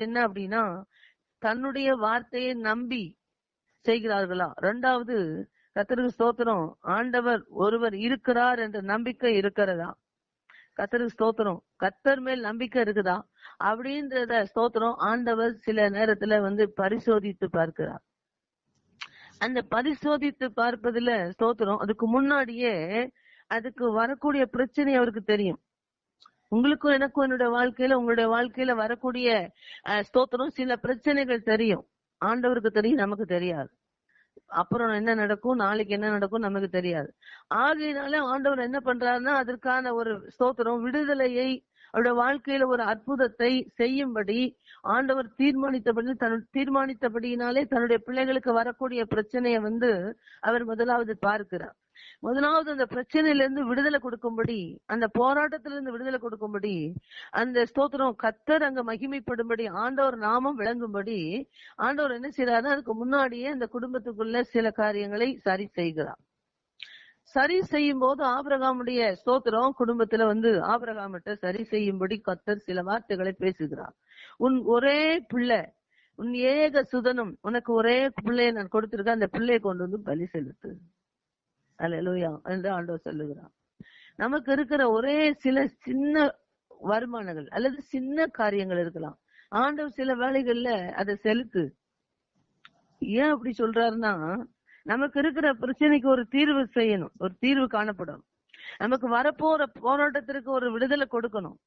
என்ன அப்படின்னா தன்னுடைய வார்த்தையை நம்பி செய்கிறார்களா? ரெண்டாவது கத்தருக்கு ஸ்தோத்திரம் ஆண்டவர் ஒருவர் இருக்கிறார் என்ற நம்பிக்கை இருக்கிறதா? கத்தருக்கு ஸ்தோத்திரம் கத்தர் மேல் நம்பிக்கை இருக்குதா? அப்படின்றத ஸ்தோத்திரம் ஆண்டவர் சில நேரத்துல வந்து பரிசோதித்து பார்க்கிறார். அந்த பரிசோதித்து பார்ப்பதுல ஸ்தோத்திரம் அதுக்கு முன்னாடியே அதுக்கு வரக்கூடிய பிரச்சனை அவருக்கு தெரியும். உங்களுக்கும் எனக்கும் என்னுடைய வாழ்க்கையில உங்களுடைய வாழ்க்கையில வரக்கூடிய ஸ்தோத்திரம் சில பிரச்சனைகள் தெரியும். ஆண்டவருக்கு தெரியும் நமக்கு தெரியாது. அப்புறம் என்ன நடக்கும் நாளைக்கு என்ன நடக்கும் நமக்கு தெரியாது. ஆகையினால ஆண்டவர் என்ன பண்றாருன்னா அதற்கான ஒரு ஸ்தோத்திரம் விடுதலையை அவருடைய வாழ்க்கையில ஒரு அற்புதத்தை செய்யும்படி ஆண்டவர் தீர்மானித்தபடி தன் தீர்மானித்தபடியினாலே தன்னுடைய பிள்ளைகளுக்கு வரக்கூடிய பிரச்சனையை வந்து அவர் முதலாவது பார்க்கிறார். முதலாவது அந்த பிரச்சனையில இருந்து விடுதலை கொடுக்கும்படி அந்த போராட்டத்திலிருந்து விடுதலை கொடுக்கும்படி அந்த ஸ்தோத்திரம் கத்தர் அங்க மகிமைப்படும்படி ஆண்டவர் நாமம் விளங்கும்படி ஆண்டவர் என்ன செய்யறாரு அதுக்கு முன்னாடியே அந்த குடும்பத்துக்குள்ள சில காரியங்களை சரி செய்கிறார். சரி செய்யும் போது ஆபிரகாமுடைய ஸ்தோத்திரம் குடும்பத்துல வந்து ஆபிரகாமிட்ட சரி செய்யும்படி கத்தர் சில வார்த்தைகளை பேசுகிறார். உன் ஒரே பிள்ளை உன் ஏக சுதனும் உனக்கு ஒரே பிள்ளையை நான் கொடுத்திருக்கேன் அந்த பிள்ளையை கொண்டு வந்து பலி செலுத்து. அல்லேலூயா என்று ஆண்டவர் சொல்லுகிறார். நமக்கு இருக்கிற ஒரே சில சின்ன வருமானங்கள் அல்லது சின்ன காரியங்கள் இருக்கலாம். ஆண்டவர் சில வேலைகள்ல அதை செலுத்து. ஏன் அப்படி சொல்றாருன்னா நமக்கு இருக்கிற பிரச்சனைக்கு ஒரு தீர்வு செய்யணும். ஒரு தீர்வு காணப்படும். நமக்கு வரப்போற போராட்டத்திற்கு ஒரு விடுதலை கொடுக்கணும்.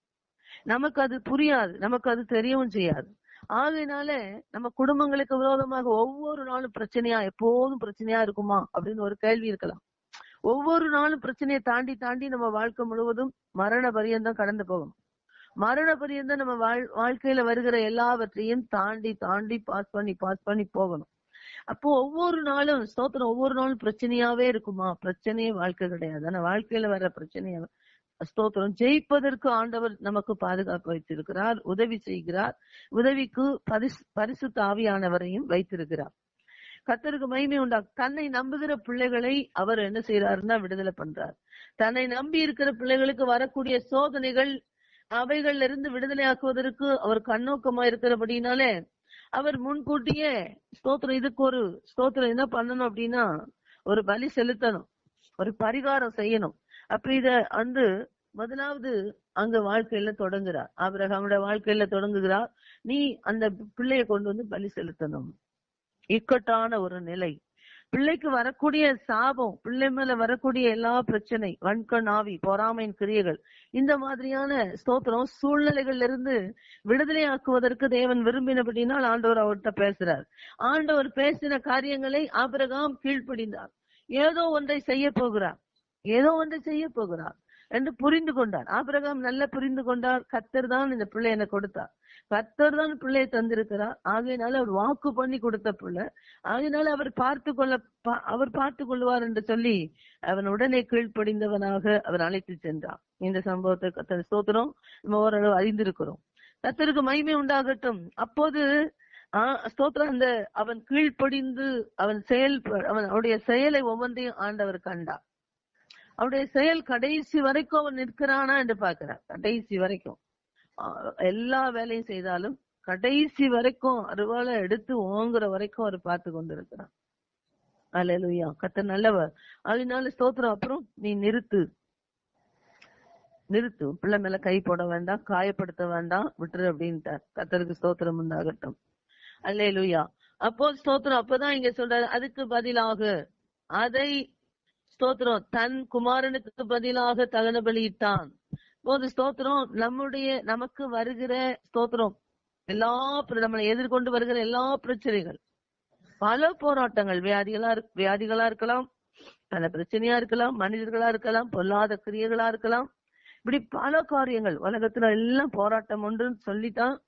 நமக்கு அது புரியாது. நமக்கு அது தெரியவும் செய்யாது. ஆகையினால நம்ம குடும்பங்களுக்கு விரோதமாக ஒவ்வொரு நாளும் பிரச்சனையா எப்போதும் பிரச்சனையா இருக்குமா அப்படின்னு ஒரு கேள்வி இருக்கலாம். ஒவ்வொரு நாளும் பிரச்சனையை தாண்டி தாண்டி நம்ம வாழ்க்கை முழுவதும் மரண பரியந்தம் கடந்து போகும். மரண பரியந்தம் நம்ம வாழ் வாழ்க்கையில வருகிற எல்லாவற்றையும் தாண்டி தாண்டி பாஸ் பண்ணி பாஸ் பண்ணி போகணும். அப்போ ஒவ்வொரு நாளும் ஸ்தோத்திரம் ஒவ்வொரு நாளும் பிரச்சனையாவே இருக்குமா? பிரச்சனையே வாழ்க்கை கிடையாது. ஆனா வாழ்க்கையில வர்ற பிரச்சனைய ஸ்தோத்திரம் ஜெயிப்பதற்கு ஆண்டவர் நமக்கு பாதுகாப்பு வைத்திருக்கிறார் உதவி செய்கிறார் உதவிக்கு பரிசு பரிசு தாவியானவரையும் வைத்திருக்கிறார். கத்தருக்கு மகிமை உண்டா தன்னை நம்புகிற பிள்ளைகளை அவர் என்ன செய்யறாருன்னா விடுதலை பண்றார். தன்னை நம்பி இருக்கிற பிள்ளைகளுக்கு வரக்கூடிய சோதனைகள் அவைகள்ல இருந்து விடுதலை ஆக்குவதற்கு அவர் கண்ணோக்கமா இருக்கிறபடினாலே அவர் முன்கூட்டியே ஸ்தோத்திரம். இதுக்கு ஒரு ஸ்தோத்திரம் என்ன பண்ணணும் அப்படின்னா ஒரு பலி செலுத்தணும். ஒரு பரிகாரம் செய்யணும். அப்படி இத வந்து முதலாவது அங்க வாழ்க்கையில தொடங்குறார். ஆபிரகாமுடைய வாழ்க்கையில தொடங்குகிறார். நீ அந்த பிள்ளையை கொண்டு வந்து பலி செலுத்தணும். இக்கட்டான ஒரு நிலை. பிள்ளைக்கு வரக்கூடிய சாபம் பிள்ளை மேல வரக்கூடிய எல்லா பிரச்சனை வன்கண் ஆவி பொறாமையின் கிரியைகள் இந்த மாதிரியான ஸ்தோத்திரம் சூழ்நிலைகள்ல இருந்து விடுதலையாக்குவதற்கு தேவன் விரும்பினபடினால் ஆண்டவர் அவர்கிட்ட பேசுறார். ஆண்டவர் பேசின காரியங்களை ஆபிரகாம் கீழ்ப்படிந்தார். ஏதோ ஒன்றை செய்ய போகிறார். ஏதோ ஒன்றை செய்ய போகிறார். என்று புரிந்து கொண்டார் ஆபிரகாம் நல்லா புரிந்து கொண்டார். கத்தர் தான் இந்த பிள்ளை எனக்கு கொடுத்தார் கத்தர் தான் பிள்ளையை தந்திருக்கிறார். ஆகையினால அவர் வாக்கு பண்ணி கொடுத்த பிள்ளை. ஆகையினால அவர் பார்த்து கொள்ள பா- அவர் பார்த்து கொள்வார் என்று சொல்லி அவன் உடனே கீழ்ப்படிந்தவனாக அவர் அழைத்து சென்றார் இந்த சம்பவத்தை கத்தர் ஸ்தோத்திரம். நம்ம ஓரளவு அறிந்திருக்கிறோம். கத்தருக்கு மகிமை உண்டாகட்டும். அப்போது ஆஹ் ஸ்தோத்திரம் அந்த அவன் கீழ்ப்படிந்து அவன் செயல் அவனுடைய செயலை ஒவ்வொன்றையும் ஆண்டவர் கண்டார். அவருடைய செயல் கடைசி வரைக்கும் அவன் நிற்கிறானா என்று பார்க்கிறார். கடைசி வரைக்கும். எல்லா வேலையும் செய்தாலும் கடைசி வரைக்கும் அருவாளை எடுத்து ஓங்குற வரைக்கும் அவர் பார்த்து அல்ல அல்லேலூயா கத்தர் நல்லவர். அதனால ஸ்தோத்திரம். அப்புறம் நீ நிறுத்து. நிறுத்து. பிள்ளை மேல கை போட வேண்டாம் காயப்படுத்த வேண்டாம் விட்டுரு அப்படின்ட்டார். கத்தருக்கு ஸ்தோத்திரம் உண்டாகட்டும். அல்லேலூயா. அப்போ ஸ்தோத்திரம். அப்பதான் இங்க சொல்றாரு அதுக்கு பதிலாக அதை ஸ்தோத்திரம். தன் குமாரனுக்கு பதிலாக தகன பலியிட்டான். போது ஸ்தோத்திரம் நம்முடைய நமக்கு வருகிற ஸ்தோத்திரம். எல்லா நம்மளை எதிர்கொண்டு வருகிற எல்லா பிரச்சனைகள். பல போராட்டங்கள். வியாதிகளா வியாதிகளா இருக்கலாம் பல பிரச்சனையா இருக்கலாம் மனிதர்களா இருக்கலாம் பொல்லாத கிரியர்களா இருக்கலாம். இப்படி பல காரியங்கள். உலகத்துல எல்லாம் போராட்டம் ஒன்றுன்னு சொல்லித்தான்